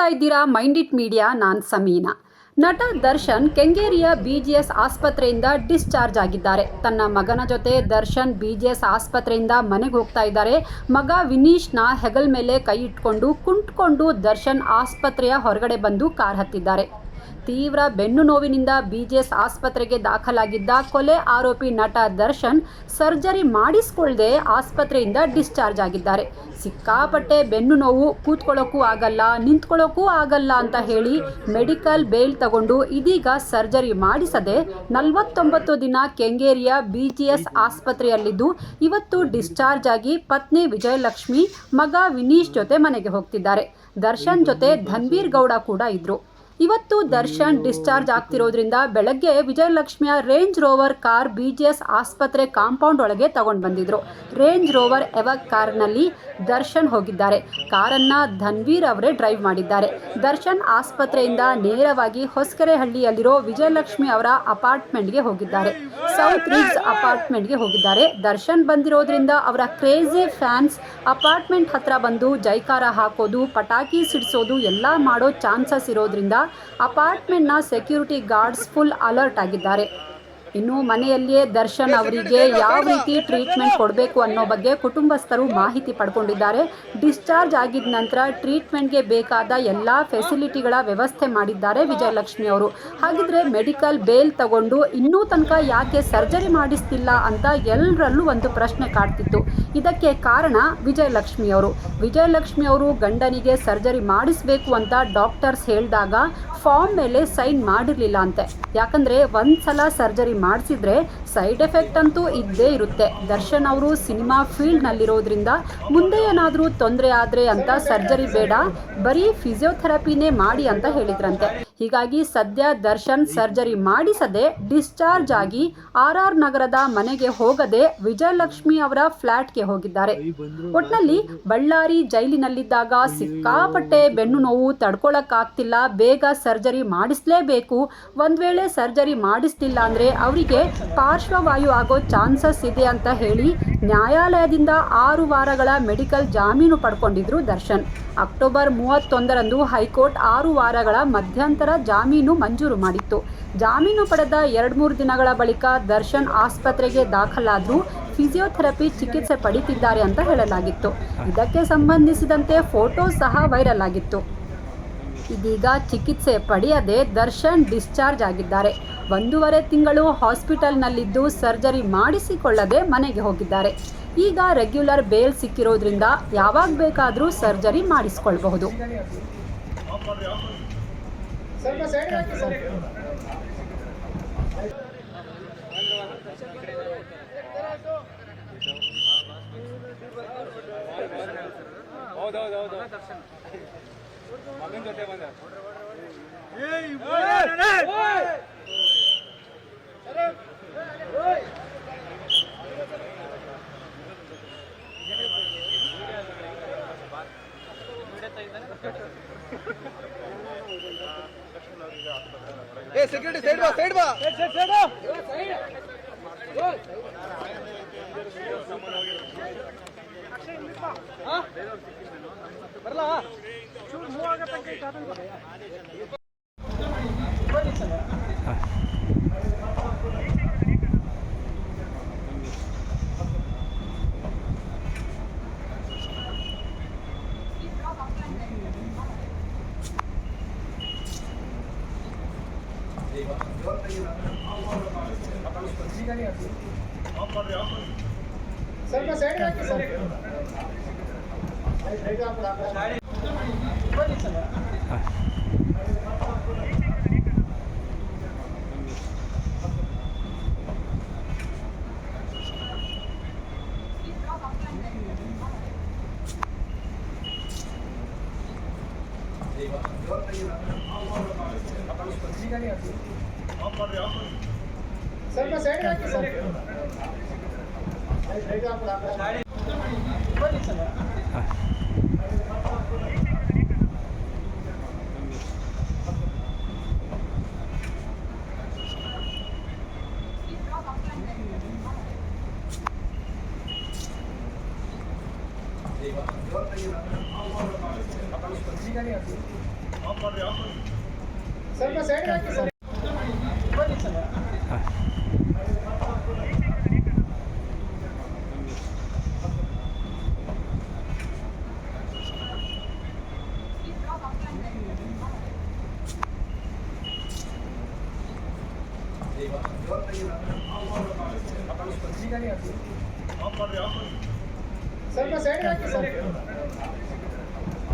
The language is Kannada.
ನೋಡ್ತಾ ಇದ್ದೀರಾ ಮೈಂಡ್ ಇಟ್ ಮೀಡಿಯಾ, ನಾನು ಸಮೀನಾ. ನಟ ದರ್ಶನ್ ಕೆಂಗೇರಿಯ ಬಿಜಿಎಸ್ ಆಸ್ಪತ್ರೆಯಿಂದ ಡಿಸ್ಚಾರ್ಜ್ ಆಗಿದ್ದಾರೆ. ತನ್ನ ಮಗನ ಜೊತೆ ದರ್ಶನ್ ಬಿಜಿಎಸ್ ಆಸ್ಪತ್ರೆಯಿಂದ ಮನೆಗೆ ಹೋಗ್ತಾ ಇದ್ದಾರೆ. ಮಗ ವಿನೀಶ್ನ ಹೆಗಲ್ ಮೇಲೆ ಕೈ ಇಟ್ಕೊಂಡು ಕುಂಟ್ಕೊಂಡು ದರ್ಶನ್ ಆಸ್ಪತ್ರೆಯ ಹೊರಗಡೆ ಬಂದು ಕಾರ್ ಹತ್ತಿದ್ದಾರೆ. ತೀವ್ರ ಬೆನ್ನು ನೋವಿನಿಂದ ಬಿಜೆಎಸ್ ಆಸ್ಪತ್ರೆಗೆ ದಾಖಲಾಗಿದ್ದ ಕೊಲೆ ಆರೋಪಿ ನಟ ದರ್ಶನ್ ಸರ್ಜರಿ ಮಾಡಿಸಿಕೊಳ್ಳದೆ ಆಸ್ಪತ್ರೆಯಿಂದ ಡಿಸ್ಚಾರ್ಜ್ ಆಗಿದ್ದಾರೆ. ಸಿಕ್ಕಾಪಟ್ಟೆ ಬೆನ್ನು ನೋವು, ಕೂತ್ಕೊಳ್ಳೋಕ್ಕೂ ಆಗಲ್ಲ, ನಿಂತ್ಕೊಳ್ಳೋಕ್ಕೂ ಆಗಲ್ಲ ಅಂತ ಹೇಳಿ ಮೆಡಿಕಲ್ ಬೇಲ್ ತಗೊಂಡು ಇದೀಗ ಸರ್ಜರಿ ಮಾಡಿಸದೆ ನಲವತ್ತೊಂಬತ್ತು ದಿನ ಕೆಂಗೇರಿಯ ಬಿಜಿಎಸ್ ಆಸ್ಪತ್ರೆಯಲ್ಲಿದ್ದು ಇವತ್ತು ಡಿಸ್ಚಾರ್ಜ್ ಆಗಿ ಪತ್ನಿ ವಿಜಯಲಕ್ಷ್ಮಿ, ಮಗ ವಿನೀಶ್ ಜೊತೆ ಮನೆಗೆ ಹೋಗ್ತಿದ್ದಾರೆ. ದರ್ಶನ್ ಜೊತೆ ಧನ್ವೀರ್ ಗೌಡ ಕೂಡ ಇದ್ರು. ಇವತ್ತು ದರ್ಶನ್ ಡಿಸ್ಚಾರ್ಜ್ ಆಗ್ತಿರೋದ್ರಿಂದ ಬೆಳಗ್ಗೆ ವಿಜಯಲಕ್ಷ್ಮಿಯ ರೇಂಜ್ ರೋವರ್ ಕಾರ್ ಬಿಜಿಎಸ್ ಆಸ್ಪತ್ರೆ ಕಾಂಪೌಂಡ್ ಒಳಗೆ ತಗೊಂಡು ಬಂದಿದ್ರು. ರೇಂಜ್ ರೋವರ್ ಎವಕ್ ಕಾರ್ನಲ್ಲಿ ದರ್ಶನ್ ಹೋಗಿದ್ದಾರೆ. ಕಾರನ್ನ ಧನ್ವೀರ್ ಅವರೇ ಡ್ರೈವ್ ಮಾಡಿದ್ದಾರೆ. ದರ್ಶನ್ ಆಸ್ಪತ್ರೆಯಿಂದ ನೇರವಾಗಿ ಹೊಸಕೆರೆಹಳ್ಳಿಯಲ್ಲಿರೋ ವಿಜಯಲಕ್ಷ್ಮಿ ಅವರ ಅಪಾರ್ಟ್ಮೆಂಟ್ಗೆ ಹೋಗಿದ್ದಾರೆ. ಸೌತ್ ರಿಡ್ಸ್ ಅಪಾರ್ಟ್ಮೆಂಟ್ಗೆ ಹೋಗಿದ್ದಾರೆ. ದರ್ಶನ್ ಬಂದಿರೋದ್ರಿಂದ ಅವರ ಕ್ರೇಜಿ ಫ್ಯಾನ್ಸ್ ಅಪಾರ್ಟ್ಮೆಂಟ್ ಹತ್ರ ಬಂದು ಜೈಕಾರ ಹಾಕೋದು, ಪಟಾಕಿ ಸಿಡಿಸೋದು, ಎಲ್ಲ ಮಾಡೋ ಚಾನ್ಸಸ್ ಇರೋದ್ರಿಂದ ಅಪಾರ್ಟ್ಮೆಂಟ್ನ ಸೆಕ್ಯೂರಿಟಿ ಗಾರ್ಡ್ಸ್ ಫುಲ್ ಅಲರ್ಟ್ ಆಗಿದ್ದಾರೆ. ಇನ್ನು ಮನೆಯಲ್ಲಿಯೇ ದರ್ಶನ್ ಅವರಿಗೆ ಯಾವ ರೀತಿ ಟ್ರೀಟ್ಮೆಂಟ್ ಕೊಡಬೇಕು ಅನ್ನೋ ಬಗ್ಗೆ ಕುಟುಂಬಸ್ಥರು ಮಾಹಿತಿ ಪಡ್ಕೊಂಡಿದ್ದಾರೆ. ಡಿಸ್ಚಾರ್ಜ್ ಆಗಿದ ನಂತರ ಟ್ರೀಟ್ಮೆಂಟ್ಗೆ ಬೇಕಾದ ಎಲ್ಲ ಫೆಸಿಲಿಟಿಗಳ ವ್ಯವಸ್ಥೆ ಮಾಡಿದ್ದಾರೆ ವಿಜಯಲಕ್ಷ್ಮಿ ಅವರು. ಹಾಗಿದ್ರೆ ಮೆಡಿಕಲ್ ಬೇಲ್ ತಗೊಂಡು ಇನ್ನೂ ತನಕ ಯಾಕೆ ಸರ್ಜರಿ ಮಾಡಿಸ್ತಿಲ್ಲ ಅಂತ ಎಲ್ಲರಲ್ಲೂ ಒಂದು ಪ್ರಶ್ನೆ ಕಾಡ್ತಿತ್ತು. ಇದಕ್ಕೆ ಕಾರಣ ವಿಜಯಲಕ್ಷ್ಮಿ ಅವರು. ವಿಜಯಲಕ್ಷ್ಮಿ ಅವರು ಗಂಡನಿಗೆ ಸರ್ಜರಿ ಮಾಡಿಸಬೇಕು ಅಂತ ಡಾಕ್ಟರ್ಸ್ ಹೇಳಿದಾಗ ಫಾರ್ಮ್ ಮೇಲೆ ಸೈನ್ ಮಾಡಿರಲಿಲ್ಲ ಅಂತೆ. ಯಾಕಂದರೆ ಒಂದ್ಸಲ ಸರ್ಜರಿ ಮಾಡಿಸಿದ್ರೆ ಸೈಡ್ ಎಫೆಕ್ಟ್ ಅಂತೂ ಇದ್ದೇ ಇರುತ್ತೆ. ದರ್ಶನ್ ಅವರು ಸಿನಿಮಾ ಫೀಲ್ಡ್ನಲ್ಲಿರೋದ್ರಿಂದ ಮುಂದೆ ಏನಾದರೂ ತೊಂದರೆ ಆದರೆ ಅಂತ ಸರ್ಜರಿ ಬೇಡ, ಬರೀ ಫಿಸಿಯೋಥೆರಪಿನೇ ಮಾಡಿ ಅಂತ ಹೇಳಿದ್ರಂತೆ. ಹೀಗಾಗಿ ಸದ್ಯ ದರ್ಶನ್ ಸರ್ಜರಿ ಮಾಡಿಸದೆ ಡಿಸ್ಚಾರ್ಜ್ ಆಗಿ ಆರ್ ಆರ್ ನಗರದ ಮನೆಗೆ ಹೋಗದೆ ವಿಜಯಲಕ್ಷ್ಮಿ ಅವರ ಫ್ಲ್ಯಾಟ್ಗೆ ಹೋಗಿದ್ದಾರೆ. ಒಟ್ನಲ್ಲಿ ಬಳ್ಳಾರಿ ಜೈಲಿನಲ್ಲಿದ್ದಾಗ ಸಿಕ್ಕಾಪಟ್ಟೆ ಬೆನ್ನು ನೋವು ತಡ್ಕೊಳಕ್ಕಾಗ್ತಿಲ್ಲ, ಬೇಗ ಸರ್ಜರಿ ಮಾಡಿಸ್ಲೇಬೇಕು, ಒಂದ್ ವೇಳೆ ಸರ್ಜರಿ ಮಾಡಿಸ್ತಿಲ್ಲ ಅಂದ್ರೆ ಅವರಿಗೆ ಪಾರ್ಶ್ವವಾಯು ಆಗೋ ಚಾನ್ಸಸ್ ಇದೆ ಅಂತ ಹೇಳಿ ನ್ಯಾಯಾಲಯದಿಂದ ಆರು ವಾರಗಳ ಮೆಡಿಕಲ್ ಜಾಮೀನು ಪಡ್ಕೊಂಡಿದ್ರು ದರ್ಶನ್. ಅಕ್ಟೋಬರ್ ಮೂವತ್ತೊಂದರಂದು ಹೈಕೋರ್ಟ್ ಆರು ವಾರಗಳ ಮಧ್ಯಂತರ ಜಾಮೀನು ಮಂಜೂರು ಮಾಡಿತ್ತು. ಜಾಮೀನು ಪಡೆದ ಎರಡು ಮೂರು ದಿನಗಳ ಬಳಿಕ ದರ್ಶನ್ ಆಸ್ಪತ್ರೆಗೆ ದಾಖಲಾದರೂ ಫಿಸಿಯೋಥೆರಪಿ ಚಿಕಿತ್ಸೆ ಪಡಿತಿದ್ದಾರೆ ಅಂತ ಹೇಳಲಾಗಿತ್ತು. ಇದಕ್ಕೆ ಸಂಬಂಧಿಸಿದಂತೆ ಫೋಟೋ ಸಹ ವೈರಲ್ ಆಗಿತ್ತು. ಇದೀಗ ಚಿಕಿತ್ಸೆ ಪಡೆಯದೆ ದರ್ಶನ್ ಡಿಸ್ಚಾರ್ಜ್ ಆಗಿದ್ದಾರೆ. ಒಂದೂವರೆ ತಿಂಗಳು ಹಾಸ್ಪಿಟಲ್ನಲ್ಲಿದ್ದು ಸರ್ಜರಿ ಮಾಡಿಸಿಕೊಳ್ಳದೆ ಮನೆಗೆ ಹೋಗಿದ್ದಾರೆ ಈಗ ರೆಗ್ಯುಲರ್ ಬೇಲ್ ಸಿಕ್ಕಿರೋದ್ರಿಂದ ಯಾವಾಗ ಬೇಕಾದರೂ ಸರ್ಜರಿ ಮಾಡಿಸ್ಕೊಳ್ಬಹುದು ಜೊತೆ ಏ ಸೆಕ್ಯೂರಿಟಿ ಸೈಡ್ ಬಾ ಸೈಡ್ ಬಾ. ಬರಲ್ಲ ಸ್ವಲ್ಪ ಸೈಡ್ ಹಾಕಿ ಸರ್ ಸೈಡ್ ಹಾಕು ಬನ್ನಿ ಸರ್ ಸ್ವಲ್ಪ ಸೈಡ್ ಹಾಕಿ ಸರ್ ಬನ್ನಿ ಸರ್ ಸ್ವಲ್ಪ ಸ್ವಲ್ಪ ಸೈಡ್ ಹಾಕಿ ಸರ್ ಬನ್ನಿ ಸರ್ ಸ್ವಲ್ಪ ಸೈಡ್ ಹಾಕಿ ಸರ್